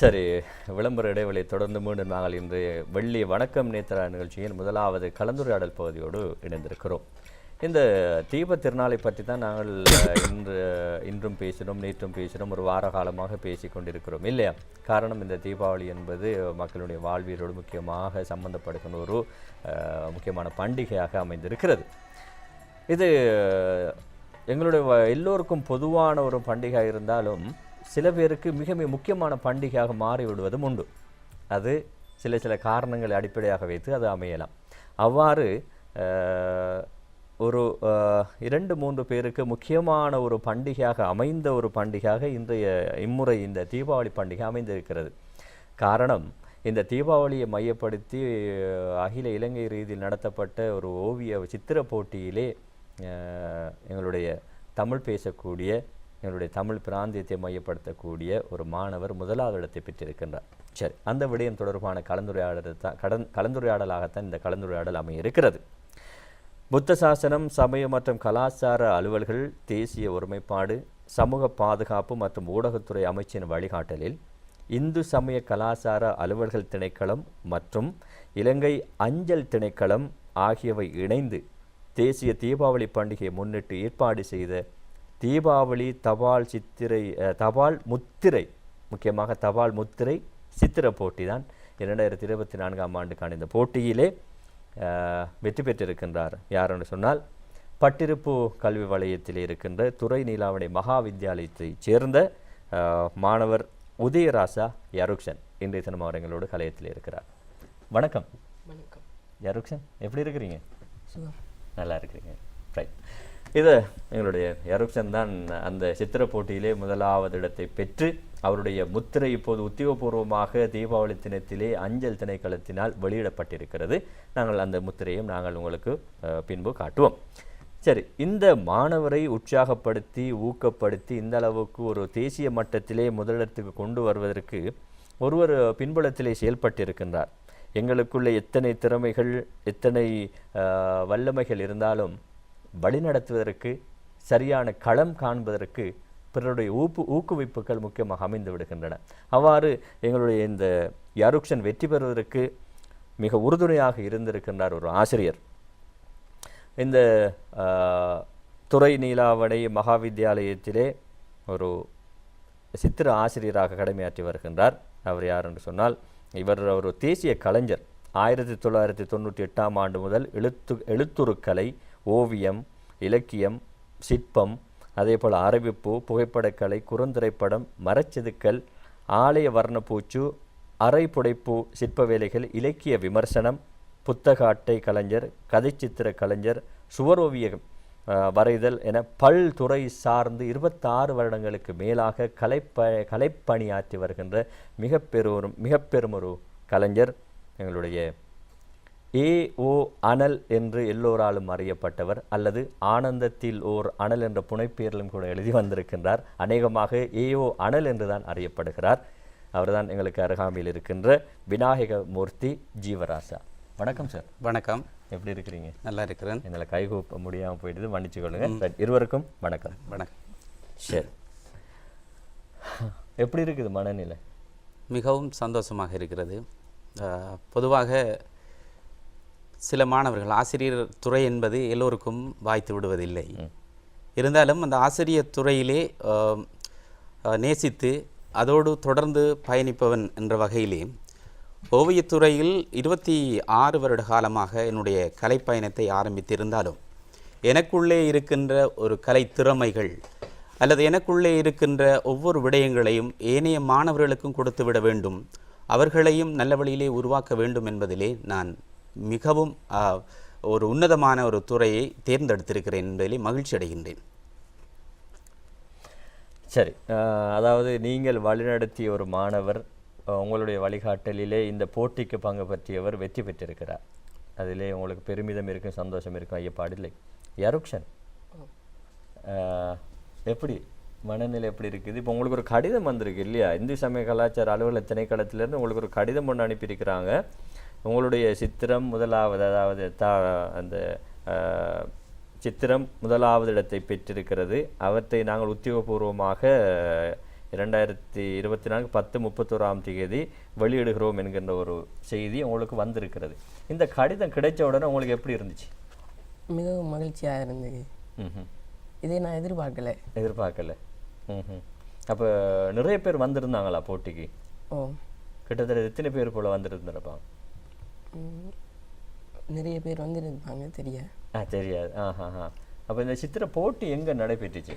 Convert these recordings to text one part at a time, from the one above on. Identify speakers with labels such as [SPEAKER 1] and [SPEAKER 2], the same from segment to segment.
[SPEAKER 1] சரி விளம்பர இடைவெளி தொடர்ந்து மீண்டும் நாங்கள் இன்று வெள்ளி வணக்கம் நேத்திரா நிகழ்ச்சியின் முதலாவது கலந்துரையாடல் பகுதியோடு இணைந்திருக்கிறோம் இந்த தீப திருநாளை பற்றி தான் நாங்கள் இன்று இன்றும் பேசினோம் நேற்றும் பேசினோம் ஒரு வார காலமாக பேசி கொண்டிருக்கிறோம் இல்லையா காரணம் இந்த தீபாவளி என்பது மக்களுடைய வாழ்வியலோடு முக்கியமாக சம்பந்தப்படுகின்ற ஒரு முக்கியமான பண்டிகையாக அமைந்திருக்கிறது இது எங்களுடைய எல்லோருக்கும் பொதுவான ஒரு பண்டிகை இருந்தாலும் சில பேருக்கு மிக மிக முக்கியமான பண்டிகையாக மாறிவிடுவதும் உண்டு அது சில சில காரணங்களை அடிப்படையாக வைத்து அது அமையலாம் அவ்வாறு ஒரு இரண்டு மூன்று பேருக்கு முக்கியமான ஒரு பண்டிகையாக அமைந்த ஒரு பண்டிகையாக இன்றைய இம்முறை இந்த தீபாவளி பண்டிகை அமைந்திருக்கிறது காரணம் இந்த தீபாவளியை மையப்படுத்தி அகில இலங்கை ரீதியில் நடத்தப்பட்ட ஒரு ஓவிய சித்திர போட்டியிலே எங்களுடைய தமிழ் பேசக்கூடிய எங்களுடைய தமிழ் பிராந்தியத்தை மையப்படுத்தக்கூடிய ஒரு மாணவர் முதலாவது இடத்தை பெற்றிருக்கின்றார் சரி அந்த விடயம் தொடர்பான கலந்துரையாடல் தான் கடன் கலந்துரையாடலாகத்தான் இந்த கலந்துரையாடல் அமையிருக்கிறது புத்த சாசனம் சமய மற்றும் கலாச்சார அலுவல்கள் தேசிய ஒருமைப்பாடு சமூக பாதுகாப்பு மற்றும் ஊடகத்துறை அமைச்சின் வழிகாட்டலில் இந்து சமய கலாச்சார அலுவல்கள் திணைக்களம் மற்றும் இலங்கை அஞ்சல் திணைக்களம் ஆகியவை இணைந்து தேசிய தீபாவளி பண்டிகையை முன்னிட்டு ஏற்பாடு செய்த தீபாவளி தபால் சித்திரை தபால் முத்திரை முக்கியமாக தபால் முத்திரை சித்திர போட்டி தான் இரண்டாயிரத்தி இருபத்தி நான்காம் ஆண்டுக்கான இந்த போட்டியிலே வெற்றி பெற்றிருக்கின்றார் யாருன்னு சொன்னால் பட்டிருப்பு கல்வி வலயத்தில் இருக்கின்ற துறை நீலாவணி மகா வித்தியாலயத்தைச் சேர்ந்த மாணவர் உதயராசா யருக்ஷன் இன்றைய தினம் அவர் கலையத்தில் இருக்கிறார் வணக்கம் வணக்கம் யருக்ஷன் எப்படி இருக்கிறீங்க நல்லா இருக்கிறீங்க ரைட் இது எங்களுடைய எரப்சன் தான் அந்த சித்திர போட்டியிலே முதலாவது இடத்தை பெற்று அவருடைய முத்திரை இப்போது உத்தியோகபூர்வமாக தீபாவளி தினத்திலே அஞ்சல் திணைக்களத்தினால் வெளியிடப்பட்டிருக்கிறது நாங்கள் அந்த முத்திரையும் நாங்கள் உங்களுக்கு பின்பு காட்டுவோம் சரி இந்த மாணவரை உற்சாகப்படுத்தி ஊக்கப்படுத்தி இந்த அளவுக்கு ஒரு தேசிய மட்டத்திலே முதலிடத்துக்கு கொண்டு வருவதற்கு ஒருவர் பின்புலத்திலே செயல்பட்டிருக்கின்றார் எங்களுக்குள்ளே எத்தனை திறமைகள் எத்தனை வல்லமைகள் இருந்தாலும் வழிநடத்துவதற்கு சரியான களம் காண்பதற்கு பிறருடைய ஊப்பு ஊக்குவிப்புகள் முக்கியமாக அமைந்து விடுகின்றன அவ்வாறு எங்களுடைய இந்த யருக்ஷன் வெற்றி பெறுவதற்கு மிக உறுதுணையாக இருந்திருக்கின்றார் ஒரு ஆசிரியர் இந்த துறை நீலாவணை மகாவித்யாலயத்திலே ஒரு சித்திர ஆசிரியராக கடமையாற்றி வருகின்றார் அவர் யார் என்று சொன்னால் இவர் ஒரு தேசிய கலைஞர் ஆயிரத்தி தொள்ளாயிரத்தி தொண்ணூற்றி எட்டாம் ஆண்டு முதல் எழுத்து எழுத்துருக்கலை ஓவியம் இலக்கியம் சிற்பம் அதே போல் அரவிப்பு புகைப்படக்கலை குறுந்திரைப்படம் மரச்செதுக்கல் ஆலய வர்ணப்பூச்சு அரை புடைப்பு சிற்ப வேலைகள் இலக்கிய விமர்சனம் புத்தக அட்டை கலைஞர் கதைச்சித்திர கலைஞர் சுவரோவியம் வரைதல் என பல்துறை சார்ந்து இருபத்தாறு வருடங்களுக்கு மேலாக கலைப்ப கலைப்பணியாற்றி வருகின்ற பெரும் மிக பெருமொரு கலைஞர் எங்களுடைய ஏ ஓ அனல் என்று எல்லோராலும் அறியப்பட்டவர் அல்லது ஆனந்தத்தில் ஓர் அனல் என்ற புனைப்பெயரிலும் கூட எழுதி வந்திருக்கின்றார் அநேகமாக ஏ ஓ அனல் என்று தான் அறியப்படுகிறார் அவர்தான் எங்களுக்கு அருகாமையில் இருக்கின்ற விநாயக மூர்த்தி ஜீவராசா வணக்கம் சார் வணக்கம் எப்படி இருக்கிறீங்க நல்லா இருக்கிறேன் எங்களை கைகூப்ப முடியாமல் போயிட்டு மன்னிச்சு கொள்ளுங்க இருவருக்கும் வணக்கம் வணக்கம் சரி எப்படி இருக்குது மனநிலை மிகவும்
[SPEAKER 2] சந்தோஷமாக இருக்கிறது பொதுவாக சில மாணவர்கள் ஆசிரியர் துறை என்பது எல்லோருக்கும் வாய்த்து விடுவதில்லை இருந்தாலும் அந்த ஆசிரியர் துறையிலே நேசித்து அதோடு தொடர்ந்து பயணிப்பவன் என்ற வகையிலே ஓவியத்துறையில் இருபத்தி ஆறு வருட காலமாக என்னுடைய கலைப்பயணத்தை ஆரம்பித்திருந்தாலும் எனக்குள்ளே இருக்கின்ற ஒரு கலை திறமைகள் அல்லது எனக்குள்ளே இருக்கின்ற ஒவ்வொரு விடயங்களையும் ஏனைய மாணவர்களுக்கும் கொடுத்து விட வேண்டும் அவர்களையும் நல்ல வழியிலே உருவாக்க வேண்டும் என்பதிலே நான் மிகவும் ஒரு உன்னதமான ஒரு துறையை தேர்ந்தெடுத்திருக்கிறேன் என்பதிலே மகிழ்ச்சி அடைகின்றேன்
[SPEAKER 1] சரி அதாவது நீங்கள் வழிநடத்திய ஒரு மாணவர் உங்களுடைய வழிகாட்டலிலே இந்த போட்டிக்கு பங்கு பற்றியவர் வெற்றி பெற்றிருக்கிறார் அதிலே உங்களுக்கு பெருமிதம் இருக்கும் சந்தோஷம் இருக்கும் ஐயப்பாடில்லை யருக்ஷன் எப்படி மனநிலை எப்படி இருக்குது இப்போ உங்களுக்கு ஒரு கடிதம் வந்திருக்கு இல்லையா இந்து சமய கலாச்சார அலுவலக திணைக்களத்திலேருந்து உங்களுக்கு ஒரு கடிதம் ஒன்று அனுப்பியிருக்கிறாங்க உங்களுடைய சித்திரம் முதலாவது அதாவது தா அந்த சித்திரம் முதலாவது இடத்தை பெற்றிருக்கிறது அவற்றை நாங்கள் உத்தியோகபூர்வமாக இரண்டாயிரத்தி இருபத்தி நான்கு பத்து முப்பத்தோராம் தேதி வெளியிடுகிறோம் என்கின்ற ஒரு செய்தி உங்களுக்கு வந்திருக்கிறது இந்த கடிதம் கிடைச்ச உடனே உங்களுக்கு எப்படி இருந்துச்சு
[SPEAKER 3] மிகவும் மகிழ்ச்சியாக இருந்தது இதை நான் எதிர்பார்க்கல
[SPEAKER 1] எதிர்பார்க்கல அப்போ நிறைய பேர் வந்திருந்தாங்களா போட்டிக்கு ஓ கிட்டத்தட்ட எத்தனை பேர் போல் வந்திருந்திருப்பாங்க
[SPEAKER 3] நிறைய பேர் வந்துருப்பாங்க தெரியாது
[SPEAKER 1] ஆ தெரியாது ஆ ஹா ஹா அப்போ இந்த சித்திர போட்டி எங்கே நடைபெற்றுச்சு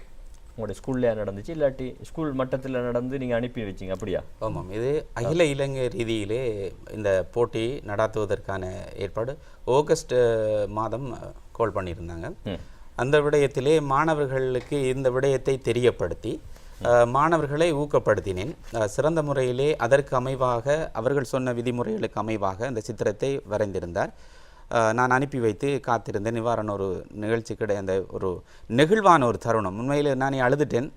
[SPEAKER 1] உங்களுடைய ஸ்கூல்லையா நடந்துச்சு இல்லாட்டி ஸ்கூல் மட்டத்தில் நடந்து நீங்கள் அனுப்பி வச்சிங்க அப்படியா ஆமாம் இது அகில
[SPEAKER 2] இலங்கை ரீதியிலே இந்த போட்டி நடாத்துவதற்கான ஏற்பாடு ஆகஸ்ட் மாதம் கோல் பண்ணியிருந்தாங்க அந்த விடயத்திலே மாணவர்களுக்கு இந்த விடயத்தை தெரியப்படுத்தி மாணவர்களை ஊக்கப்படுத்தினேன் சிறந்த முறையிலே அதற்கு அமைவாக அவர்கள் சொன்ன விதிமுறைகளுக்கு அமைவாக அந்த சித்திரத்தை வரைந்திருந்தார் நான் அனுப்பி வைத்து காத்திருந்த நிவாரண ஒரு நிகழ்ச்சி கிடை அந்த ஒரு நெகிழ்வான ஒரு தருணம் உண்மையில் நான் அழுதுட்டேன்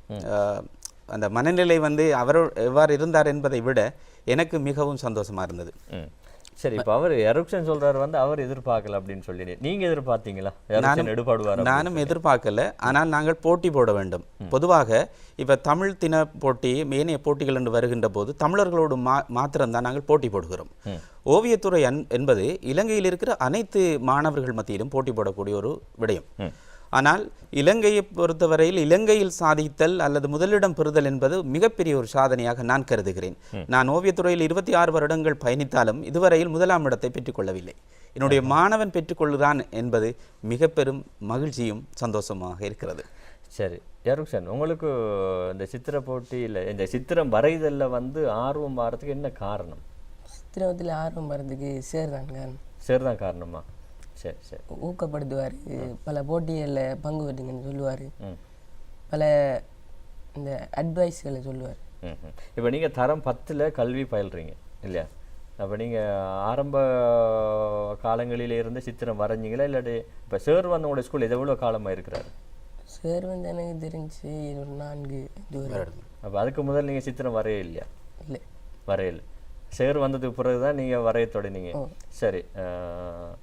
[SPEAKER 2] அந்த மனநிலை வந்து அவர் எவ்வாறு இருந்தார் என்பதை விட எனக்கு
[SPEAKER 1] மிகவும் சந்தோஷமாக இருந்தது சரி இப்போ அவர் எரப்ஷன் சொல்றாரு வந்து அவர் எதிர்பார்க்கல அப்படின்னு சொல்லி நீங்க எதிர்பார்த்தீங்களா எடுபாடுவார் நானும் எதிர்பார்க்கல
[SPEAKER 2] ஆனால் நாங்கள் போட்டி போட வேண்டும் பொதுவாக இப்போ தமிழ் தின போட்டி மேனைய போட்டிகள் என்று வருகின்ற போது தமிழர்களோடு மா மாத்திரம்தான் நாங்கள் போட்டி போடுகிறோம் ஓவியத்துறை என்பது இலங்கையில் இருக்கிற அனைத்து மாணவர்கள் மத்தியிலும் போட்டி போடக்கூடிய ஒரு விடயம் ஆனால் இலங்கையை பொறுத்தவரையில் இலங்கையில் சாதித்தல் அல்லது முதலிடம் பெறுதல் என்பது மிகப்பெரிய ஒரு சாதனையாக நான் கருதுகிறேன் நான் ஓவியத்துறையில் இருபத்தி ஆறு வருடங்கள் பயணித்தாலும் இதுவரையில் முதலாம் இடத்தை பெற்றுக்கொள்ளவில்லை என்னுடைய மாணவன் பெற்றுக்கொள்கிறான்
[SPEAKER 1] என்பது மிக பெரும் மகிழ்ச்சியும் சந்தோஷமாக இருக்கிறது சரி யருக்ஷன் உங்களுக்கு இந்த சித்திர போட்டியில் இந்த சித்திரம் வரைதலில் வந்து ஆர்வம் வரதுக்கு என்ன காரணம்
[SPEAKER 3] சித்திரத்தில் ஆர்வம் வரதுக்கு சேர்தான்
[SPEAKER 1] சேர்தான் காரணமா சரி சரி
[SPEAKER 3] ஊக்கப்படுத்துவார் பல போட்டிகளில் பங்கு பெற்றுங்கன்னு சொல்லுவார் பல இந்த அட்வைஸ்களை சொல்லுவார்
[SPEAKER 1] இப்போ நீங்கள் தரம் பத்தில் கல்வி பயில்றீங்க இல்லையா அப்போ நீங்கள் ஆரம்ப காலங்களிலேருந்து இருந்து சித்திரம் வரைஞ்சிங்களா இல்லாட்டி இப்போ சேர் வந்து உங்களோட ஸ்கூல் எவ்வளோ காலமாக இருக்கிறார்
[SPEAKER 3] சேர் வந்து எனக்கு தெரிஞ்சு ஒரு நான்கு
[SPEAKER 1] அப்போ அதுக்கு முதல்ல நீங்கள் சித்திரம் வரையே இல்லையா இல்லை வரையலை சேர் வந்ததுக்கு பிறகு தான் வரைய தொடங்கினீங்க சரி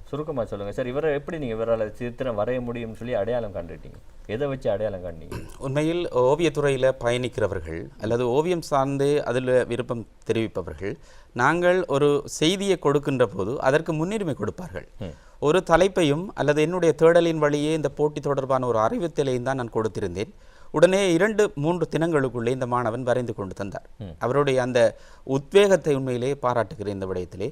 [SPEAKER 1] சுருக்கமா சொல்லுங்க சார் இவரை எப்படி நீங்க இவரால் சித்திரம் வரைய முடியும்னு சொல்லி அடையாளம் கண்டுட்டீங்க எதை வச்சு அடையாளம் கண்டீங்க உண்மையில்
[SPEAKER 2] ஓவியத்துறையில் பயணிக்கிறவர்கள் அல்லது ஓவியம் சார்ந்து அதில் விருப்பம் தெரிவிப்பவர்கள் நாங்கள் ஒரு செய்தியை கொடுக்கின்ற போது அதற்கு முன்னுரிமை கொடுப்பார்கள் ஒரு தலைப்பையும் அல்லது என்னுடைய தேடலின் வழியே இந்த போட்டி தொடர்பான ஒரு அறிவித்தலையும் தான் நான் கொடுத்திருந்தேன் உடனே இரண்டு மூன்று தினங்களுக்குள்ளே இந்த மாணவன் வரைந்து கொண்டு தந்தார் அவருடைய அந்த உத்வேகத்தை உண்மையிலே பாராட்டுகிற இந்த விடயத்திலே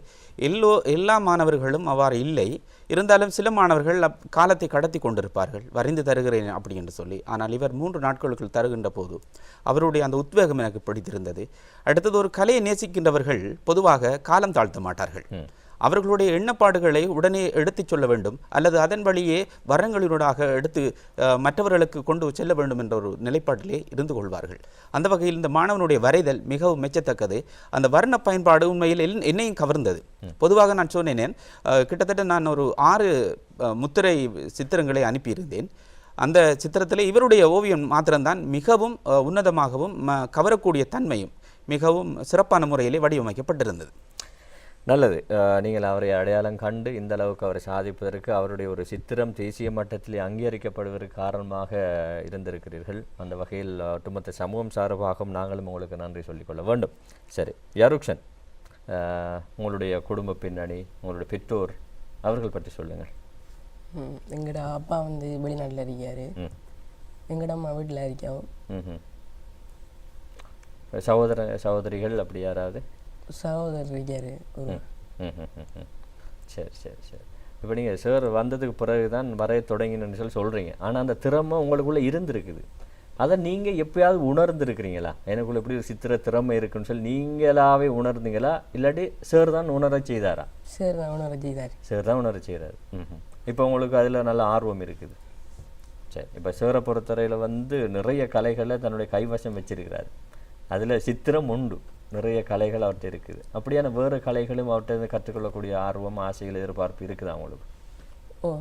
[SPEAKER 2] எல்லோ எல்லா மாணவர்களும் அவ்வாறு இல்லை இருந்தாலும் சில மாணவர்கள் காலத்தை கடத்தி கொண்டிருப்பார்கள் வரைந்து தருகிறேன் அப்படி என்று சொல்லி ஆனால் இவர் மூன்று நாட்களுக்குள் தருகின்ற போது அவருடைய அந்த உத்வேகம் எனக்கு பிடித்திருந்தது அடுத்தது ஒரு கலையை நேசிக்கின்றவர்கள் பொதுவாக காலம் தாழ்த்த மாட்டார்கள் அவர்களுடைய எண்ணப்பாடுகளை உடனே எடுத்துச் சொல்ல வேண்டும் அல்லது அதன் வழியே வரங்களினூடாக எடுத்து மற்றவர்களுக்கு கொண்டு செல்ல வேண்டும் என்ற ஒரு நிலைப்பாட்டிலே இருந்து கொள்வார்கள் அந்த வகையில் இந்த மாணவனுடைய வரைதல் மிகவும் மெச்சத்தக்கது அந்த வர்ண பயன்பாடு உண்மையில் என்னையும் கவர்ந்தது பொதுவாக நான் சொன்னேனேன் கிட்டத்தட்ட நான் ஒரு ஆறு முத்திரை சித்திரங்களை அனுப்பியிருந்தேன் அந்த சித்திரத்தில் இவருடைய ஓவியம் மாத்திரம்தான் மிகவும் உன்னதமாகவும் கவரக்கூடிய தன்மையும் மிகவும் சிறப்பான முறையிலே வடிவமைக்கப்பட்டிருந்தது
[SPEAKER 1] நல்லது நீங்கள் அவரை அடையாளம் கண்டு இந்த அளவுக்கு அவரை சாதிப்பதற்கு அவருடைய ஒரு சித்திரம் தேசிய மட்டத்திலே அங்கீகரிக்கப்படுவதற்கு காரணமாக இருந்திருக்கிறீர்கள் அந்த வகையில் ஒட்டுமொத்த சமூகம் சார்பாகவும் நாங்களும் உங்களுக்கு நன்றி சொல்லிக்கொள்ள வேண்டும் சரி யருக்ஷன் உங்களுடைய குடும்ப பின்னணி உங்களுடைய பெற்றோர் அவர்கள் பற்றி சொல்லுங்கள்
[SPEAKER 3] எங்கட அப்பா வந்து வெளிநாட்டில் இருக்கார் எங்களோட அம்மா வீட்டில் இருக்காவும்
[SPEAKER 1] சகோதர சகோதரிகள் அப்படி யாராவது
[SPEAKER 3] சகோதரர் இருக்கார் ஒரு
[SPEAKER 1] சரி சரி சரி இப்போ நீங்கள் சார் வந்ததுக்கு பிறகு தான் வரைய தொடங்கினு சொல்லி சொல்கிறீங்க ஆனால் அந்த திறமை உங்களுக்குள்ளே இருந்திருக்குது அதை நீங்கள் எப்பயாவது உணர்ந்துருக்கிறீங்களா எனக்குள்ள எப்படி ஒரு சித்திர திறமை இருக்குன்னு சொல்லி நீங்களாவே உணர்ந்தீங்களா இல்லாட்டி சார் தான் உணர செய்தாரா
[SPEAKER 3] சார் தான் உணர செய்தார்
[SPEAKER 1] சார் தான் உணர செய்கிறார் ம் இப்போ உங்களுக்கு அதில் நல்ல ஆர்வம் இருக்குது சரி இப்போ சேர பொறுத்தரையில் வந்து நிறைய கலைகளை தன்னுடைய கைவசம் வச்சிருக்கிறார் அதில் சித்திரம் உண்டு நிறைய கலைகள் அவர்கிட்ட இருக்குது அப்படியான வேறு கலைகளும் அவர்கிட்ட இருந்து கற்றுக்கொள்ளக்கூடிய ஆர்வம் ஆசைகள் எதிர்பார்ப்பு இருக்குது அவங்களுக்கு ஓ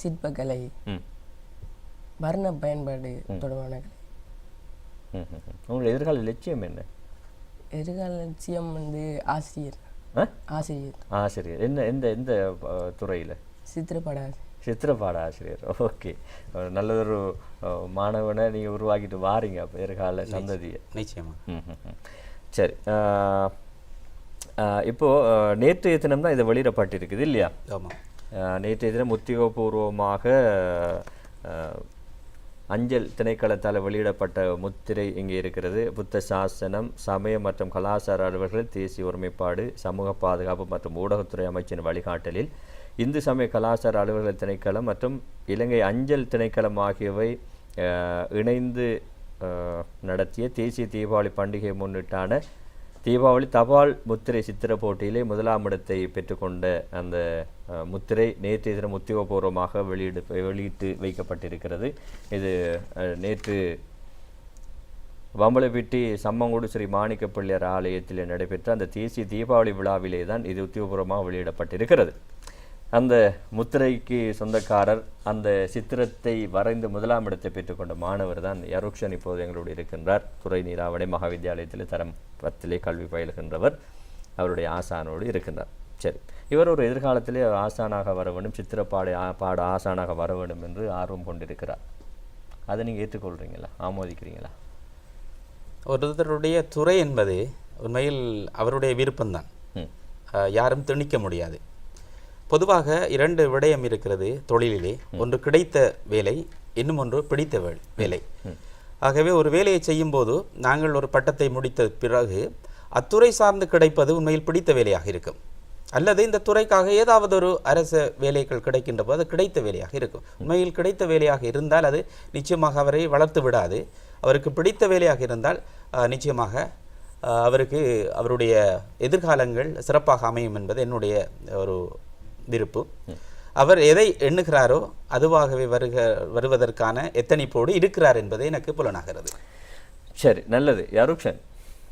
[SPEAKER 3] சிற்பக்கலை வர்ண பயன்பாடு தொடர்பான
[SPEAKER 1] கலை எதிர்கால லட்சியம் என்ன
[SPEAKER 3] எதிர்கால லட்சியம் வந்து ஆசிரியர் ஆசிரியர்
[SPEAKER 1] ஆசிரியர் என்ன எந்த எந்த துறையில் சித்திரப்பட சித்திரப்பாட ஆசிரியர் ஓகே நல்லதொரு மாணவனை நீங்கள் உருவாக்கிட்டு வாரீங்க அப்போ எதிர்கால சந்ததியை நிச்சயமாக சரி இப்போது நேற்று தினம் தான் இதை வெளியிடப்பட்டிருக்குது இல்லையா ஆமாம் தினம் உத்தியோகபூர்வமாக அஞ்சல் திணைக்களத்தால் வெளியிடப்பட்ட முத்திரை இங்கே இருக்கிறது புத்த சாசனம் சமய மற்றும் கலாச்சார அலுவலர்கள் தேசிய ஒருமைப்பாடு சமூக பாதுகாப்பு மற்றும் ஊடகத்துறை அமைச்சின் வழிகாட்டலில் இந்து சமய கலாச்சார அலுவலர்கள் திணைக்களம் மற்றும் இலங்கை அஞ்சல் திணைக்களம் ஆகியவை இணைந்து நடத்திய தேசிய தீபாவளி பண்டிகை முன்னிட்டான தீபாவளி தபால் முத்திரை சித்திர போட்டியிலே முதலாம் இடத்தை பெற்றுக்கொண்ட அந்த முத்திரை நேற்று தினம் உத்தியோகபூர்வமாக வெளியிடு வெளியிட்டு வைக்கப்பட்டிருக்கிறது இது நேற்று வம்பளப்பிட்டி சம்மங்குடு ஸ்ரீ மாணிக்க ஆலயத்தில் நடைபெற்ற அந்த தேசிய தீபாவளி விழாவிலே தான் இது உத்தியோகபூர்வமாக வெளியிடப்பட்டிருக்கிறது அந்த முத்திரைக்கு சொந்தக்காரர் அந்த சித்திரத்தை வரைந்து முதலாம் இடத்தை பெற்றுக்கொண்ட மாணவர் தான் யருக்ஷன் இப்போது எங்களோடு இருக்கின்றார் துறை நீராவடை மகாவித்யாலயத்தில் தரம் பத்திலே கல்வி பயில்கின்றவர் அவருடைய ஆசானோடு இருக்கின்றார் சரி இவர் ஒரு எதிர்காலத்திலே ஆசானாக வர வேண்டும் சித்திரப்பாடை பாட ஆசானாக வர வேண்டும் என்று ஆர்வம் கொண்டிருக்கிறார் அதை நீங்கள் ஏற்றுக்கொள்கிறீங்களா ஆமோதிக்கிறீங்களா
[SPEAKER 2] ஒருத்தருடைய துறை என்பது உண்மையில் அவருடைய விருப்பம்தான் யாரும் திணிக்க முடியாது பொதுவாக இரண்டு விடயம் இருக்கிறது தொழிலிலே ஒன்று கிடைத்த வேலை இன்னும் ஒன்று பிடித்த வேலை ஆகவே ஒரு வேலையை செய்யும்போது நாங்கள் ஒரு பட்டத்தை முடித்த பிறகு அத்துறை சார்ந்து கிடைப்பது உண்மையில் பிடித்த வேலையாக இருக்கும் அல்லது இந்த துறைக்காக ஏதாவது ஒரு அரச வேலைகள் கிடைக்கின்ற போது அது கிடைத்த வேலையாக இருக்கும் உண்மையில் கிடைத்த வேலையாக இருந்தால் அது நிச்சயமாக அவரை வளர்த்து விடாது அவருக்கு பிடித்த வேலையாக இருந்தால் நிச்சயமாக அவருக்கு அவருடைய எதிர்காலங்கள் சிறப்பாக அமையும் என்பது என்னுடைய ஒரு விருப்பு அவர் எதை எண்ணுகிறாரோ அதுவாகவே வருக வருவதற்கான எத்தனைப்போடு இருக்கிறார் என்பதை எனக்கு புலனாகிறது
[SPEAKER 1] சரி நல்லது யாருக்ஷன்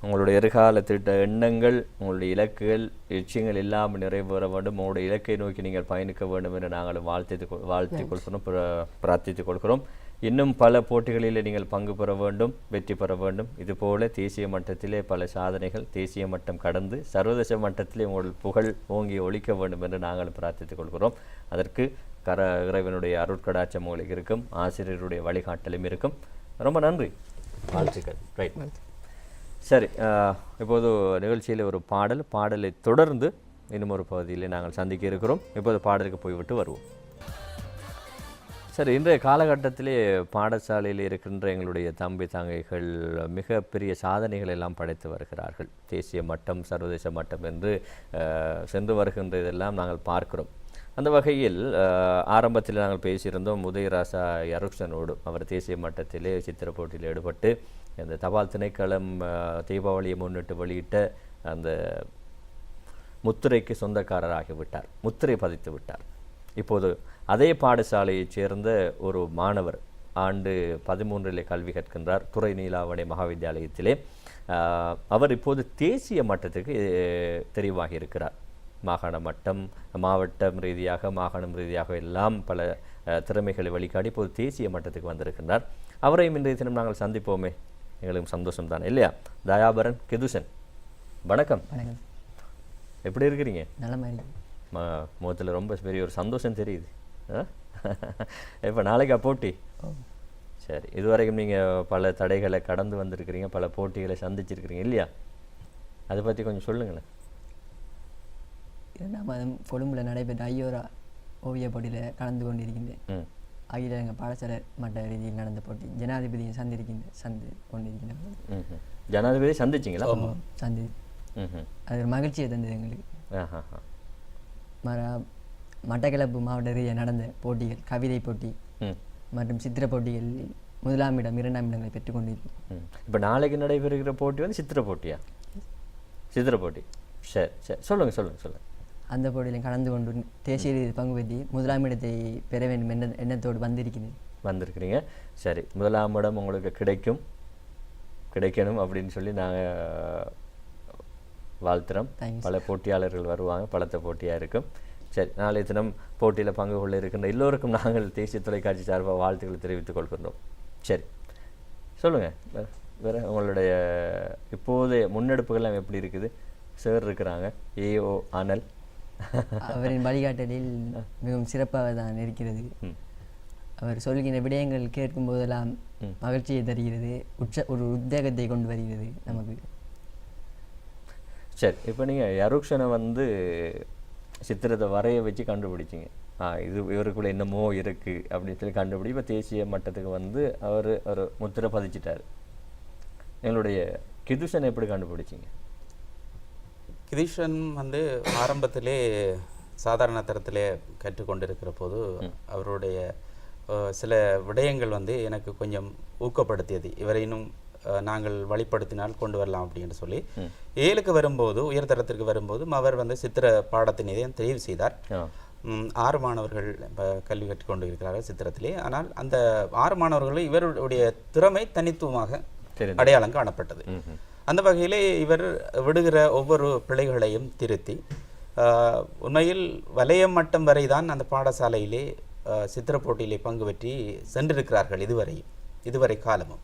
[SPEAKER 1] உங்களுடைய எதிர்கால திட்ட எண்ணங்கள் உங்களுடைய இலக்குகள் லட்சியங்கள் இல்லாமல் நிறைவேற வேண்டும் உங்களுடைய இலக்கை நோக்கி நீங்கள் பயணிக்க வேண்டும் என்று நாங்கள் வாழ்த்து வாழ்த்து கொள்கிறோம் பிரார்த்தித்துக் கொள்கிறோம் இன்னும் பல போட்டிகளில் நீங்கள் பங்கு பெற வேண்டும் வெற்றி பெற வேண்டும் இதுபோல தேசிய மட்டத்திலே பல சாதனைகள் தேசிய மட்டம் கடந்து சர்வதேச மட்டத்திலே உங்கள் புகழ் ஓங்கி ஒழிக்க வேண்டும் என்று நாங்கள் பிரார்த்தித்துக் கொள்கிறோம் அதற்கு கர இறைவனுடைய அருட்கடாட்சம் உங்களுக்கு இருக்கும் ஆசிரியருடைய வழிகாட்டலும் இருக்கும் ரொம்ப நன்றி வாழ்த்துக்கள் ரைட் சரி இப்போது நிகழ்ச்சியில் ஒரு பாடல் பாடலை தொடர்ந்து இன்னும் ஒரு பகுதியில் நாங்கள் சந்திக்க இருக்கிறோம் இப்போது பாடலுக்கு போய்விட்டு வருவோம் சார் இன்றைய காலகட்டத்திலே பாடசாலையில் இருக்கின்ற எங்களுடைய தம்பி தங்கைகள் மிகப்பெரிய சாதனைகள் எல்லாம் படைத்து வருகிறார்கள் தேசிய மட்டம் சர்வதேச மட்டம் என்று சென்று வருகின்ற இதெல்லாம் நாங்கள் பார்க்கிறோம் அந்த வகையில் ஆரம்பத்தில் நாங்கள் பேசியிருந்தோம் உதயராசா யருக்சனோடு அவர் தேசிய மட்டத்திலே சித்திர போட்டியில் ஈடுபட்டு அந்த தபால் திணைக்களம் தீபாவளியை முன்னிட்டு வெளியிட்ட அந்த முத்திரைக்கு சொந்தக்காரராகிவிட்டார் முத்திரை பதித்து விட்டார் இப்போது அதே பாடசாலையைச் சேர்ந்த ஒரு மாணவர் ஆண்டு பதிமூன்றிலே கல்வி கற்கின்றார் துறை நீலாவணி மகாவித்தியாலயத்திலே அவர் இப்போது தேசிய மட்டத்துக்கு தெரிவாகி இருக்கிறார் மாகாண மட்டம் மாவட்டம் ரீதியாக மாகாணம் ரீதியாக எல்லாம் பல திறமைகளை வழிகாட்டி இப்போது தேசிய மட்டத்துக்கு வந்திருக்கின்றார் அவரையும் இன்றைய தினம் நாங்கள் சந்திப்போமே எங்களுக்கு சந்தோஷம் தான் இல்லையா தயாபரன் கெதுசன் வணக்கம் எப்படி இருக்கிறீங்க நல்ல மாதிரி முகத்தில் ரொம்ப பெரிய ஒரு சந்தோஷம் தெரியுது இப்போ நாளைக்கு போட்டி சரி இதுவரைக்கும் நீங்கள் பல தடைகளை கடந்து வந்திருக்கிறீங்க பல போட்டிகளை சந்திச்சிருக்கிறீங்க இல்லையா அதை பற்றி கொஞ்சம் சொல்லுங்களேன்
[SPEAKER 4] இரண்டாம் மாதம் கொழும்பில் நடைபெற்ற ஐயோரா ஓவிய போட்டியில் கலந்து கொண்டிருக்கின்றேன் அகில எங்கள் பாடசாலை மட்ட ரீதியில் நடந்த போட்டி ஜனாதிபதியை சந்திருக்கின்ற சந்தி கொண்டிருக்கின்ற
[SPEAKER 1] ஜனாதிபதி சந்திச்சிங்களா
[SPEAKER 4] சந்தி அது ஒரு மகிழ்ச்சியை தந்தது எங்களுக்கு மர மட்டக்களப்பு மாவட்ட ரீதியாக நடந்த போட்டிகள் கவிதை போட்டி மற்றும் சித்திர போட்டிகளில் முதலாம் இடம் இரண்டாம் இடங்களை பெற்றுக்கொண்டிருக்கும்
[SPEAKER 1] இப்போ நாளைக்கு நடைபெறுகிற போட்டி வந்து சித்திர போட்டியா சித்திர போட்டி சரி சரி சொல்லுங்கள் சொல்லுங்கள் சொல்லுங்கள்
[SPEAKER 4] அந்த போட்டியில் கலந்து கொண்டு தேசிய ரீதியில் பங்கு பெற்றி முதலாம் இடத்தை பெற வேண்டும் என்ன எண்ணத்தோடு வந்திருக்கிறேன்
[SPEAKER 1] வந்திருக்கிறீங்க சரி முதலாம் இடம் உங்களுக்கு கிடைக்கும் கிடைக்கணும் அப்படின்னு சொல்லி நாங்கள் வாழ்த்துறோம் பல போட்டியாளர்கள் வருவாங்க பலத்த போட்டியாக இருக்கும் சரி நாளைய தினம் போட்டியில் பங்கு கொள்ள இருக்கின்ற எல்லோருக்கும் நாங்கள் தேசிய தொலைக்காட்சி சார்பாக வாழ்த்துக்களை தெரிவித்துக் கொள்கின்றோம் சரி சொல்லுங்கள் வேறு உங்களுடைய இப்போதைய முன்னெடுப்புகள்லாம் எப்படி இருக்குது சார் இருக்கிறாங்க ஏஓ அனல்
[SPEAKER 4] அவரின் வழிகாட்டலில் மிகவும் சிறப்பாக தான் இருக்கிறது அவர் சொல்கிற விடயங்கள் கேட்கும் போதெல்லாம் மகிழ்ச்சியை தருகிறது உற்ச ஒரு உத்வேகத்தை கொண்டு வருகிறது நமக்கு
[SPEAKER 1] சரி இப்போ நீங்கள் யருக்ஷனை வந்து சித்திரத்தை வரைய வச்சு கண்டுபிடிச்சிங்க இது இவருக்குள்ளே என்னமோ இருக்குது அப்படின்னு சொல்லி கண்டுபிடி இப்போ தேசிய மட்டத்துக்கு வந்து அவர் ஒரு முத்திரை பதிச்சிட்டார் எங்களுடைய கிதுஷன் எப்படி கண்டுபிடிச்சிங்க
[SPEAKER 2] கிதிஷன் வந்து ஆரம்பத்திலே சாதாரண தரத்திலே கற்றுக்கொண்டிருக்கிற போது அவருடைய சில விடயங்கள் வந்து எனக்கு கொஞ்சம் ஊக்கப்படுத்தியது இவரை இன்னும் நாங்கள் வழிப்படுத்தினால் கொண்டு வரலாம் அப்படின்னு சொல்லி ஏழுக்கு வரும்போது உயர்தரத்திற்கு வரும்போது அவர் வந்து சித்திர பாடத்தினை தெரிவு செய்தார் ஆறு மாணவர்கள் இப்போ கல்வி கற்றுக்கொண்டு இருக்கிறார்கள் சித்திரத்திலே ஆனால் அந்த ஆறு மாணவர்களும் இவருடைய திறமை தனித்துவமாக அடையாளம் காணப்பட்டது அந்த வகையிலே இவர் விடுகிற ஒவ்வொரு பிழைகளையும் திருத்தி உண்மையில் வலயம் மட்டம் வரை தான் அந்த பாடசாலையிலே சித்திர போட்டியிலே பங்கு பெற்றி சென்றிருக்கிறார்கள் இதுவரை இதுவரை காலமும்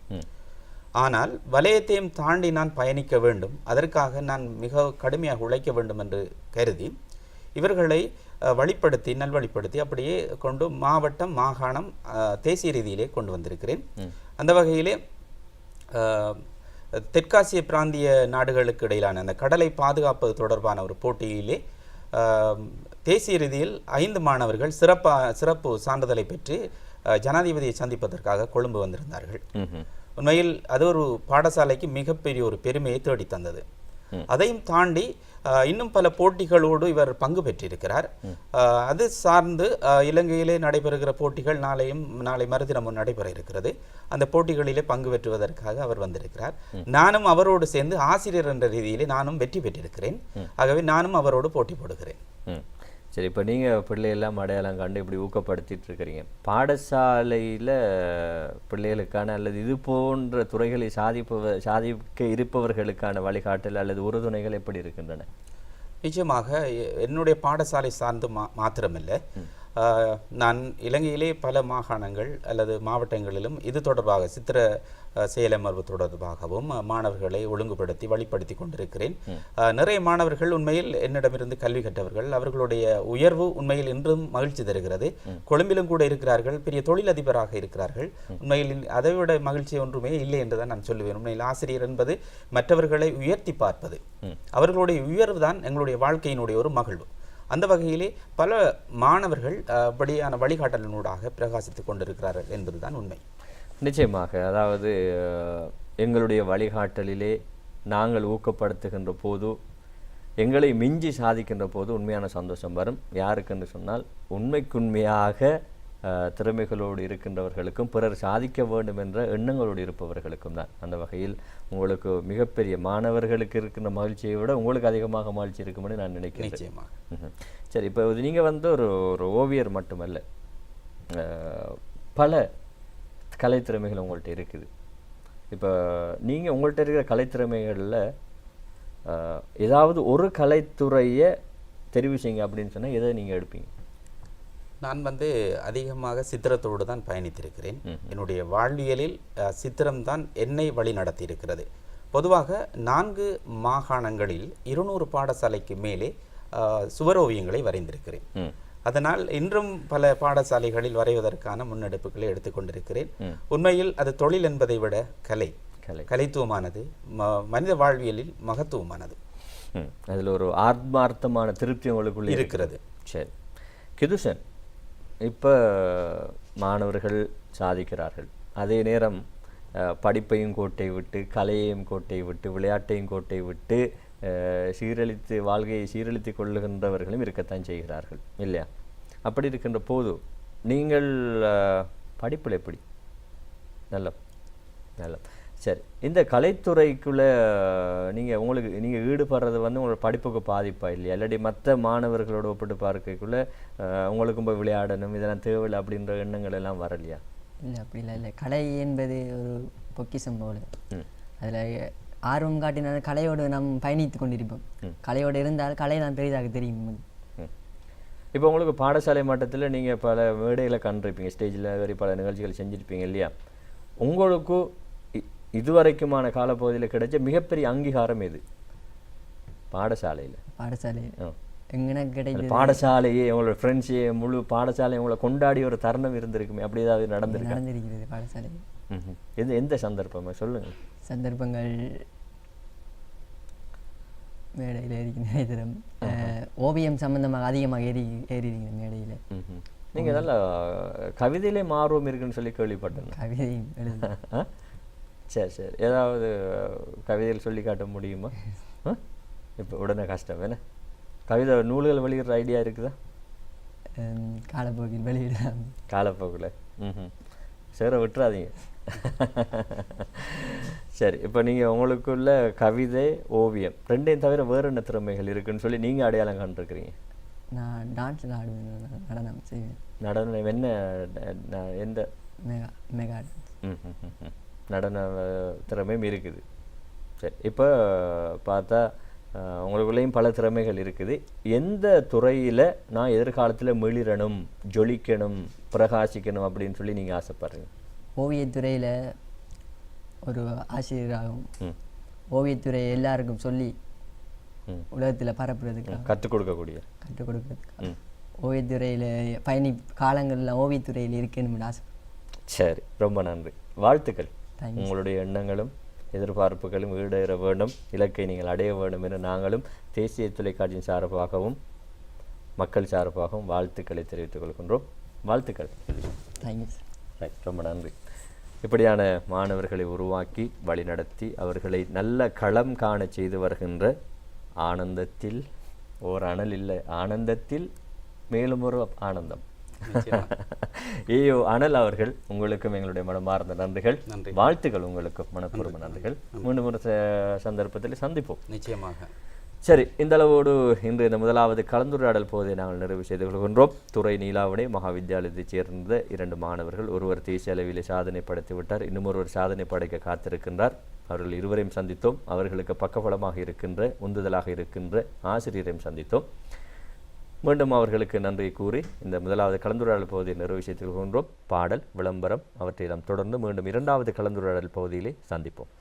[SPEAKER 2] ஆனால் வலயத்தையும் தாண்டி நான் பயணிக்க வேண்டும் அதற்காக நான் மிக கடுமையாக உழைக்க வேண்டும் என்று கருதி இவர்களை வழிப்படுத்தி நல்வழிப்படுத்தி அப்படியே கொண்டு மாவட்டம் மாகாணம் தேசிய ரீதியிலே கொண்டு வந்திருக்கிறேன் அந்த வகையிலே தெற்காசிய பிராந்திய நாடுகளுக்கு இடையிலான அந்த கடலை பாதுகாப்பது தொடர்பான ஒரு போட்டியிலே தேசிய ரீதியில் ஐந்து மாணவர்கள் சிறப்பாக சிறப்பு சான்றிதழை பெற்று ஜனாதிபதியை சந்திப்பதற்காக கொழும்பு வந்திருந்தார்கள் உண்மையில் அது ஒரு பாடசாலைக்கு மிகப்பெரிய ஒரு பெருமையை தேடி தந்தது அதையும் தாண்டி இன்னும் பல போட்டிகளோடு இவர் பங்கு பெற்றிருக்கிறார் அது சார்ந்து இலங்கையிலே நடைபெறுகிற போட்டிகள் நாளையும் நாளை மறுதினமும் நடைபெற இருக்கிறது அந்த போட்டிகளிலே பங்கு பெற்றுவதற்காக அவர் வந்திருக்கிறார் நானும் அவரோடு சேர்ந்து ஆசிரியர் என்ற ரீதியிலே நானும் வெற்றி பெற்றிருக்கிறேன்
[SPEAKER 1] ஆகவே நானும் அவரோடு போட்டி போடுகிறேன் சரி இப்போ நீங்கள் பிள்ளைகள்லாம் அடையாளம் கண்டு இப்படி ஊக்கப்படுத்திட்டு இருக்கிறீங்க பாடசாலையில் பிள்ளைகளுக்கான அல்லது இது போன்ற துறைகளை சாதிப்பவ சாதிக்க இருப்பவர்களுக்கான வழிகாட்டல் அல்லது உறுதுணைகள் எப்படி இருக்கின்றன நிச்சயமாக என்னுடைய பாடசாலை சார்ந்து மா மாத்திரமில்லை
[SPEAKER 2] நான் இலங்கையிலே பல மாகாணங்கள் அல்லது மாவட்டங்களிலும் இது தொடர்பாக சித்திர செயலமர்வு தொடர்பாகவும் மாணவர்களை ஒழுங்குபடுத்தி வழிப்படுத்தி கொண்டிருக்கிறேன் நிறைய மாணவர்கள் உண்மையில் என்னிடமிருந்து கல்வி கற்றவர்கள் அவர்களுடைய உயர்வு உண்மையில் இன்றும் மகிழ்ச்சி தருகிறது கொழும்பிலும் கூட இருக்கிறார்கள் பெரிய தொழிலதிபராக இருக்கிறார்கள் உண்மையில் அதைவிட மகிழ்ச்சி ஒன்றுமே இல்லை என்றுதான் நான் சொல்லுவேன் உண்மையில் ஆசிரியர் என்பது மற்றவர்களை உயர்த்தி பார்ப்பது அவர்களுடைய உயர்வு தான் எங்களுடைய வாழ்க்கையினுடைய ஒரு மகிழ்வு அந்த வகையிலே பல மாணவர்கள் அப்படியான வழிகாட்டலினூடாக பிரகாசித்துக் கொண்டிருக்கிறார்கள் என்பதுதான் உண்மை
[SPEAKER 1] நிச்சயமாக அதாவது எங்களுடைய வழிகாட்டலிலே நாங்கள் ஊக்கப்படுத்துகின்ற போது எங்களை மிஞ்சி சாதிக்கின்ற போது உண்மையான சந்தோஷம் வரும் யாருக்குன்னு சொன்னால் உண்மைக்குண்மையாக திறமைகளோடு இருக்கின்றவர்களுக்கும் பிறர் சாதிக்க வேண்டும் என்ற எண்ணங்களோடு இருப்பவர்களுக்கும் தான் அந்த வகையில் உங்களுக்கு மிகப்பெரிய மாணவர்களுக்கு இருக்கின்ற மகிழ்ச்சியை விட உங்களுக்கு அதிகமாக மகிழ்ச்சி இருக்கும்னு நான் நினைக்கிறேன் நிச்சயமாக சரி இப்போ நீங்கள் வந்து ஒரு ஒரு ஓவியர் மட்டுமல்ல பல கலைத்திறமைகள் உங்கள்கிட்ட இருக்குது இப்போ நீங்கள் உங்கள்கிட்ட இருக்கிற கலைத்திறமைகளில் ஏதாவது ஒரு கலைத்துறையை செய்யுங்க அப்படின்னு சொன்னால் எதை நீங்கள் எடுப்பீங்க நான்
[SPEAKER 2] வந்து அதிகமாக சித்திரத்தோடு தான் பயணித்திருக்கிறேன் என்னுடைய வாழ்வியலில் சித்திரம்தான் என்னை வழி நடத்தியிருக்கிறது பொதுவாக நான்கு மாகாணங்களில் இருநூறு பாடசாலைக்கு மேலே சுவரோவியங்களை வரைந்திருக்கிறேன் அதனால் இன்றும் பல பாடசாலைகளில் வரைவதற்கான முன்னெடுப்புகளை எடுத்துக்கொண்டிருக்கிறேன் உண்மையில் அது தொழில் என்பதை விட கலை கலை கலைத்துவமானது மனித வாழ்வியலில் மகத்துவமானது
[SPEAKER 1] அதில் ஒரு ஆத்மார்த்தமான திருப்தி உங்களுக்குள்ள இருக்கிறது சரி கிதுசன் இப்போ மாணவர்கள் சாதிக்கிறார்கள் அதே நேரம் படிப்பையும் கோட்டை விட்டு கலையையும் கோட்டை விட்டு விளையாட்டையும் கோட்டை விட்டு சீரழித்து வாழ்க்கையை சீரழித்து கொள்ளுகின்றவர்களும் இருக்கத்தான் செய்கிறார்கள் இல்லையா அப்படி இருக்கின்ற போது நீங்கள் படிப்பில் எப்படி நல்ல நல்ல சரி இந்த கலைத்துறைக்குள்ளே நீங்கள் உங்களுக்கு நீங்கள் ஈடுபடுறது வந்து உங்களோட படிப்புக்கு பாதிப்பா இல்லையா இல்லாட்டி மற்ற மாணவர்களோடு ஒப்பிட்டு பார்க்கக்குள்ளே உங்களுக்கும் போய் விளையாடணும் இதெல்லாம் தேவையில்லை அப்படின்ற எண்ணங்கள் எல்லாம் வரலையா
[SPEAKER 4] இல்லை அப்படிலாம் இல்லை கலை என்பது ஒரு பொக்கிசம் போல அதில் ஆர்வம் காட்டினால் கலையோடு நாம் பயணித்து கொண்டிருப்போம் கலையோடு இருந்தால் கலை நான் பெரிதாக தெரியும்
[SPEAKER 1] இப்போ உங்களுக்கு பாடசாலை மட்டத்தில் நீங்கள் பல வேடைகளை கண்டிருப்பீங்க ஸ்டேஜில் வேறு பல நிகழ்ச்சிகள் செஞ்சுருப்பீங்க இல்லையா உங்களுக்கு இதுவரைக்குமான காலப்பகுதியில் கிடைச்ச மிகப்பெரிய அங்கீகாரம் எது பாடசாலையில்
[SPEAKER 4] பாடசாலையில் எங்கன்னா கிடைக்கும் பாடசாலையே
[SPEAKER 1] உங்களோட ஃப்ரெண்ட்ஸே முழு பாடசாலை உங்களை கொண்டாடி ஒரு தருணம் இருந்திருக்குமே அப்படி ஏதாவது நடந்திருக்கு நடந்திருக்கிறது பாடசாலை எந்த எந்த சந்தர்ப்பம் சொல்லுங்கள்
[SPEAKER 4] சந்தர்ப்பங்கள் மேடையில் ஏறி நிறைய தரம் ஓவியம் சம்பந்தமாக அதிகமாக ஏறி ஏறி மேடையில்
[SPEAKER 1] நீங்கள் நல்ல கவிதையிலே மாறுவோம் இருக்குன்னு சொல்லி கேள்விப்பட்டேன் கவிதை சரி சரி ஏதாவது கவிதையில் சொல்லி காட்ட முடியுமா இப்போ உடனே கஷ்டம் என்ன கவிதை நூல்கள் வெளியிடுற ஐடியா இருக்குதா காலப்போக்கில் வெளியிடலாம் காலப்போக்கில் ம் சேர விட்டுறாதீங்க சரி இப்போ நீங்கள் உங்களுக்குள்ள கவிதை ஓவியம் ரெண்டையும் தவிர வேறு என்ன திறமைகள் இருக்குன்னு சொல்லி நீங்கள் அடையாளம் காண்டிருக்கிறீங்க
[SPEAKER 4] நான் டான்ஸில் ஆடுவேன் நடனம் செய்வேன்
[SPEAKER 1] நடனம் என்ன எந்த
[SPEAKER 4] மெகா மெகா
[SPEAKER 1] நடன திறமையும் இருக்குது சரி இப்போ பார்த்தா உங்களுக்குள்ளேயும் பல திறமைகள் இருக்குது எந்த துறையில் நான் எதிர்காலத்தில் மிளிரணும் ஜொலிக்கணும் பிரகாசிக்கணும் அப்படின்னு சொல்லி நீங்கள் ஆசைப்பட்றீங்க
[SPEAKER 4] ஓவியத்துறையில் ஒரு ஆசிரியராகவும் ஓவியத்துறை எல்லாருக்கும் சொல்லி
[SPEAKER 1] உலகத்தில் பரப்புறதுக்கு கற்றுக் கொடுக்கக்கூடிய
[SPEAKER 4] கற்றுக் கொடுக்கறதுக்கு ஓவியத்துறையில் பயணி காலங்களில் ஓவியத்துறையில் இருக்கணும்னு ஆசை
[SPEAKER 1] சரி ரொம்ப நன்றி வாழ்த்துக்கள் உங்களுடைய எண்ணங்களும் எதிர்பார்ப்புகளும் ஈடேற வேண்டும் இலக்கை நீங்கள் அடைய வேண்டும் என நாங்களும் தேசிய தொலைக்காட்சியின் சார்பாகவும் மக்கள் சார்பாகவும் வாழ்த்துக்களை தெரிவித்துக் கொள்கின்றோம் வாழ்த்துக்கள் தேங்க்யூ சார் ரைட் ரொம்ப நன்றி இப்படியான மாணவர்களை உருவாக்கி வழிநடத்தி அவர்களை நல்ல களம் காண செய்து வருகின்ற ஆனந்தத்தில் ஓர் அனல் இல்லை ஆனந்தத்தில் மேலும் ஒரு ஆனந்தம் ஏயோ அனல் அவர்கள் உங்களுக்கும் எங்களுடைய மனமார்ந்த நன்றிகள் வாழ்த்துகள் உங்களுக்கும் மனப்பூர்வ நன்றிகள் மூன்று ஒரு சந்தர்ப்பத்தில் சந்திப்போம் நிச்சயமாக சரி இந்த அளவோடு இன்று இந்த முதலாவது கலந்துரையாடல் போதை நாங்கள் நிறைவு செய்து கொள்கின்றோம் துறை நீலாவணை மகாவித்யாலயத்தைச் சேர்ந்த இரண்டு மாணவர்கள் ஒருவர் தேசிய அளவில் சாதனை படைத்து விட்டார் இன்னும் ஒருவர் சாதனை படைக்க காத்திருக்கின்றார் அவர்கள் இருவரையும் சந்தித்தோம் அவர்களுக்கு பக்கபலமாக இருக்கின்ற உந்துதலாக இருக்கின்ற ஆசிரியரையும் சந்தித்தோம் மீண்டும் அவர்களுக்கு நன்றி கூறி இந்த முதலாவது கலந்துரையாடல் பகுதியை நிறைவு செய்து கொள்கின்றோம் பாடல் விளம்பரம் அவற்றை நாம் தொடர்ந்து மீண்டும் இரண்டாவது கலந்துரையாடல் பகுதியிலே சந்திப்போம்